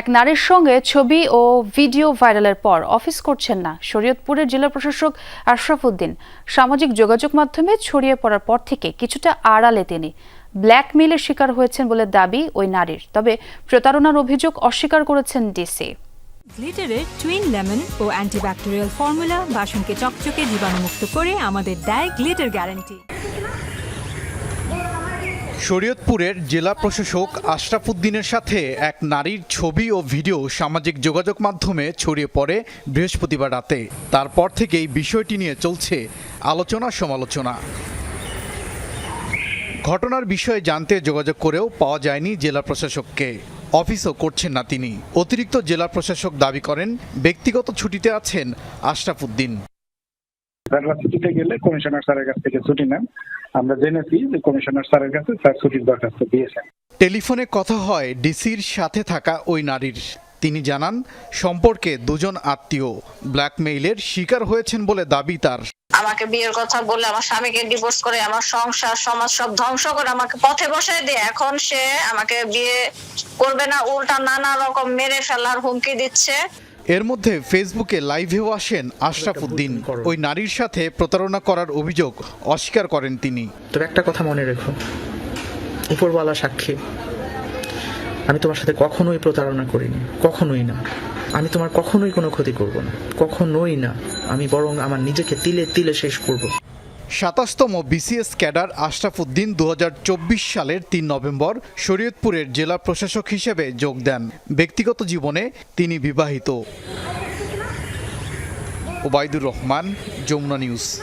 এক নারীর সঙ্গে ছবি ও ভিডিও ভাইরালের পর অফিস করছেন না শরীয়তপুরের জেলা প্রশাসক আশরাফুদ্দিন সামাজিক যোগাযোগ মাধ্যমে ছড়িয়ে পড়ার পর থেকে কিছুটা আড়ালে তিনি। ব্ল্যাকমেইলের শিকার হয়েছেন বলে দাবি ওই নারীর, তবে প্রতারণার অভিযোগ অস্বীকার করেছেন ডিসি। গ্লিটারের টুইন লেমন ও অ্যান্টিব্যাকটেরিয়াল ফর্মুলা বাসনকে চকচকে জীবাণুমুক্ত করে আমাদের দেয় গ্লিটার গ্যারান্টি শরীয়তপুরের জেলা প্রশাসক আশরাফুদ্দিনের সাথে এক নারীর ছবি ও ভিডিও সামাজিক যোগাযোগ মাধ্যমে ছড়িয়ে পড়ে বৃহস্পতিবার রাতে। তারপর থেকেই বিষয়টি নিয়ে চলছে আলোচনা সমালোচনা। ঘটনার বিষয়ে জানতে যোগাযোগ করেও পাওয়া যায়নি জেলা প্রশাসককে। অফিসও করছেন না তিনি। অতিরিক্ত জেলা প্রশাসক দাবি করেন, ব্যক্তিগত ছুটিতে আছেন আশরাফুদ্দিন স্যাররা ছুটিতে গেলে কমিশনার স্যারের কাছ থেকে ছুটি নেন। আমরা জেনেছি যে কমিশনার স্যারের কাছে স্যার ছুটির দরখাস্ত দিয়েছেন। টেলিফোনে কথা হয় ডিসির সাথে থাকা ওই নারীর। তিনি জানান সম্পর্কে দুজন আত্মীয় ব্ল্যাকমেইলের শিকার হয়েছেন বলে দাবি তার। আমাকে বিয়ের কথা বলে আমার স্বামীকে ডিভোর্স করে আমার সংসার সমাজ সব ধ্বংস করে আমাকে পথে বসায় দিয়ে। এখন সে আমাকে বিয়ে করবে না উল্টা নানা রকম মেরে ফেলার হুমকি দিচ্ছে। এর মধ্যে ফেসবুকে লাইভেও আসেন আশরাফ উদ্দিন। ওই নারীর সাথে প্রতারণা করার অভিযোগ অস্বীকার করেন তিনি। তবে একটা কথা মনে রেখো। উপরওয়ালা সাক্ষী। আমি তোমার সাথে কখনোই প্রতারণা করিনি। কখনোই না। আমি তোমার কখনোই কোনো ক্ষতি করব না। কখনোই না। আমি বরং আমার নিজেকে তিলে তিলে শেষ করব। সাতাশতম বিসিএস ক্যাডার আশরাফুদ্দিন দু হাজার চব্বিশ সালের তিন নভেম্বর শরীয়তপুরের জেলা প্রশাসক হিসেবে যোগ দেন। ব্যক্তিগত জীবনে তিনি বিবাহিত। ওবায়দুর রহমান, যমুনা নিউজ।